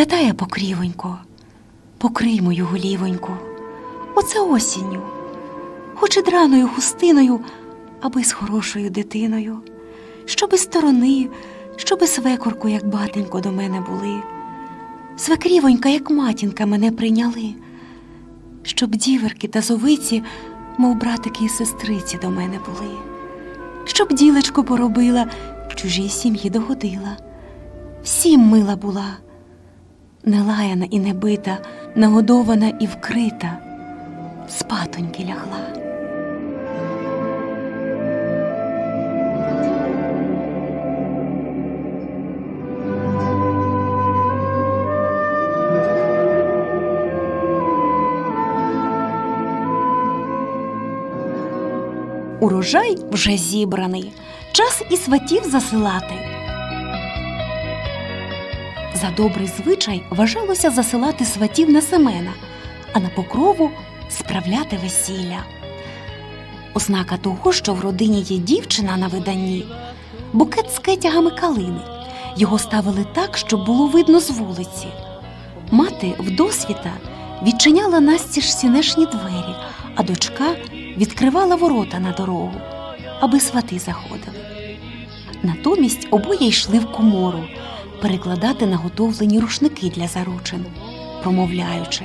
Святая покрівонько, покрий мою голівоньку, оце осінню, хоч і драною хустиною, аби з хорошою дитиною, щоби сторони, щоби свекорку, як батенько, до мене були, свекрівонька, як матінка, мене прийняли, щоб діверки та зовиці, мов братики і сестриці, до мене були, щоб ділечко поробила, в чужій сім'ї догодила, всім мила була не лаяна і не бита, нагодована і вкрита, спатоньки лягла. Урожай вже зібраний, час і сватів засилати. За добрий звичай вважалося засилати сватів на семена, а на покрову справляти весілля. Ознака того, що в родині є дівчина на виданні, букет з кетягами калини. Його ставили так, щоб було видно з вулиці. Мати вдосвіта відчиняла настіж сінешні двері, а дочка відкривала ворота на дорогу, аби свати заходили. Натомість обоє йшли в комору перекладати наготовлені рушники для заручин, промовляючи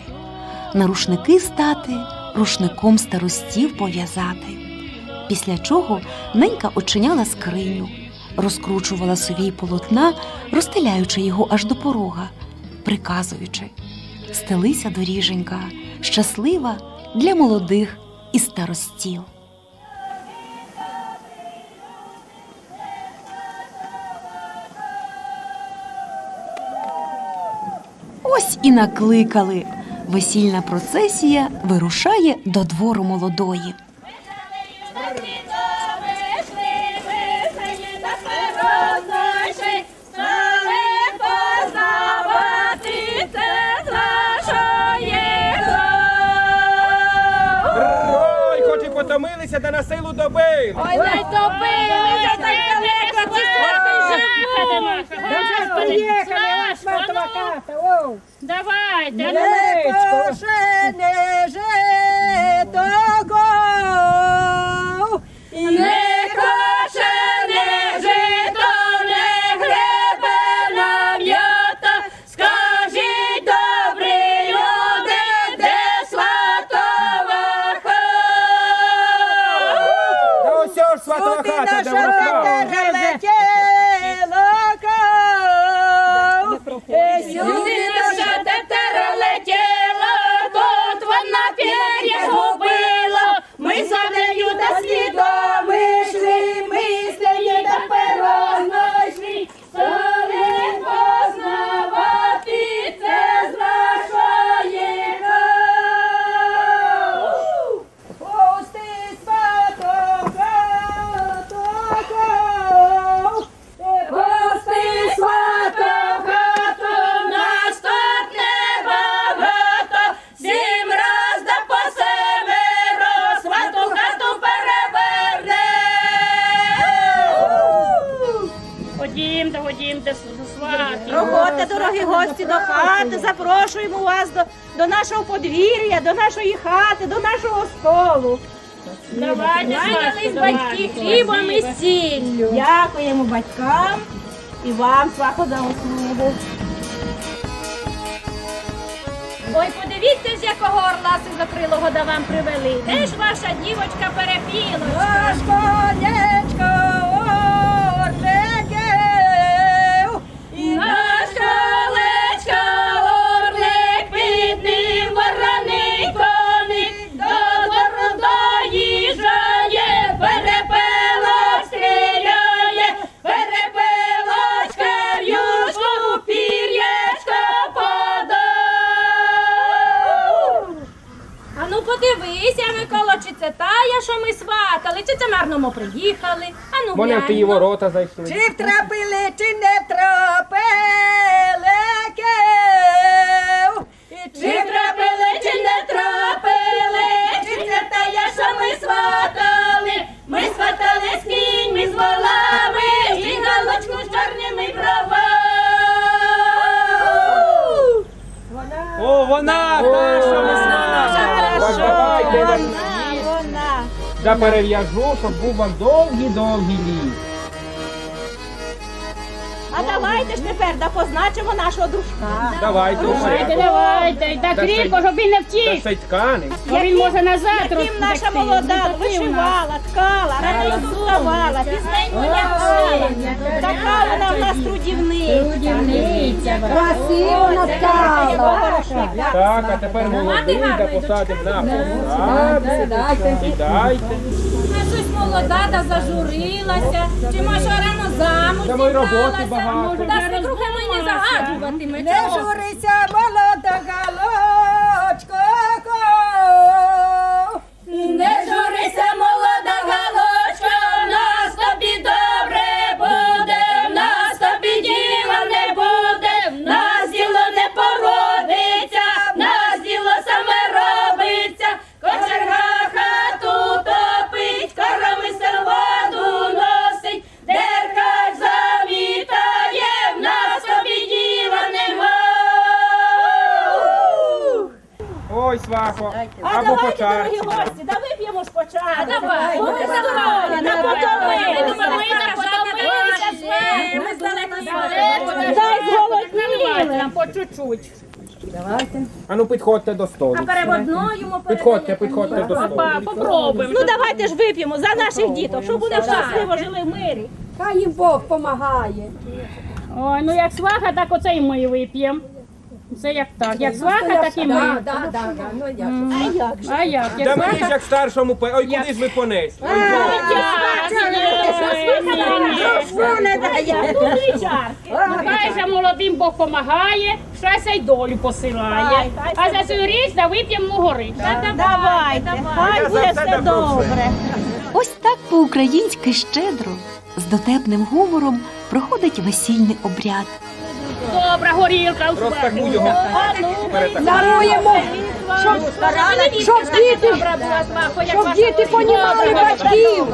на рушники стати, рушником старостів пов'язати. Після чого ненька очиняла скриню, розкручувала совій полотна, розстеляючи його аж до порога, приказуючи стелися доріженька, щаслива для молодих і старостів. Ось і накликали. Весільна процесія вирушає до двору молодої. Потомилися, та на силу добили. Ой, не добилися, так далеко, ці свати живуть. Хата, оу. Давайте, Не кошене житого, дорогі гості, до хати, запрошуємо вас до, до нашого подвір'я, до нашої хати, до нашого столу. Давайте, батьки хлібом і сіллю. Дякуємо батькам і вам, свахо, за услугу. Ой, подивіться ж, якого орла закрилого да вам привели. Де ж ваша дівочка перепілочка? Марно ми приїхали. А ну Вони в глянь, тії ну. ворота зайшли. Чи втрапили, чи не втрапили, кев? І Чи трапили, чи не трапили, чи це та я, що ми сватали? Ми сватали з кіньми, з волами, і галочку з чорними бровами. Заперев'яжу, щоб був вам довгий-довгий літ. А давайте ж тепер да позначимо нашого дружка. Давайте, Давайте, давайте. давайте, так Та кріпко, щоб він не втік. ще тканий. Бо він може назад Яким наша розтекти. молода вишивала, ткала, рано вставала, пізненько лягала. Така вона в нас трудівниця. Красиво Так, а тепер молодий, да посадимо на посаду. Сідайте. Щось молода та зажурилася, чи може рано замуж Та мої роботи зібралася. багато. Та свекрухи мені загадуватиме. Не чого? журися, молода галочко. Або давайте, по чарці. дорогі гості, да вип'ємо ж по чарці. Давай, давай, давай, давай. Дай зголодніли. Нам по чуть-чуть. А ну підходьте до столу. Переводною Підходьте, підходьте до столу. Попробуємо. Ну давайте ж вип'ємо за наших діток, щоб вони щасливо жили в мирі. Хай їм Бог помагає. Ой, ну як сваха, так оце і ми вип'ємо. Це як так. Як сваха, так і ми. Да, да, да, да. Ну, як? А як же? А як? Як мені ж сваха? як старшому пе. Ой, куди ж ви понесли? Ой. Що не дає? Хай же молодим Бог помагає, щастя й долю посилає. А за цю річ да вип'ємо гори. Давайте, хай буде все добре. Ось так по-українськи щедро, з дотепним говором проходить весільний обряд. Добра горілка у Розтагну його. Даруємо, щоб, щоб діти, щоб діти понімали батьків.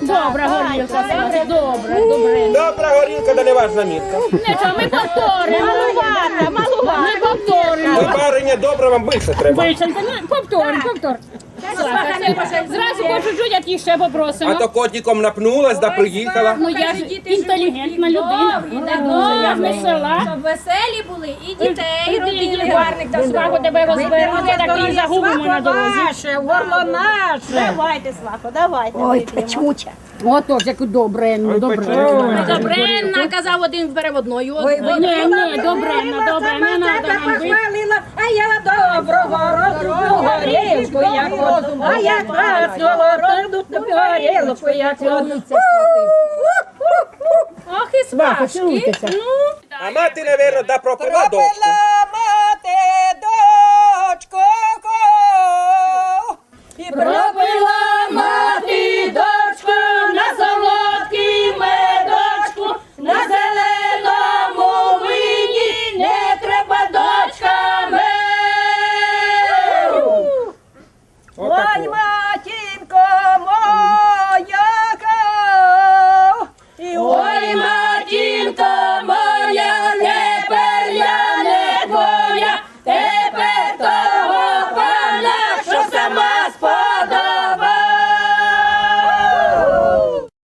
Добра горілка, добре, добре. Добра горілка, да не ваш замітка. Нічого, ми повторимо. Малувата, малувата. Ми повторимо. Ви бариня добра, вам більше треба. Ну повторимо, повтор. Це Зразу чуть-чуть, а ті ще А попросимо. то котиком напнулась, да приїхала. Ну я ж інтелігентна людина. Я ж не села. Щоб веселі були і дітей Ідіть, робили. гарник, та сваху тебе розберуться, так і загубимо на дорозі. горло наше. Давайте, Слако, давайте. Ой, печуча. Отож, як добре, Ой, пече. Добренна, казав один переводною. Ой, Ні, ні, добре, ну, добре, не надо нам бити. похвалила, а я доброго розуму горілку, як розум, а я красного роду тобі горілку, як розум. Ох і свашки. А мати, наверно, да пропила дочку. мати дочку, і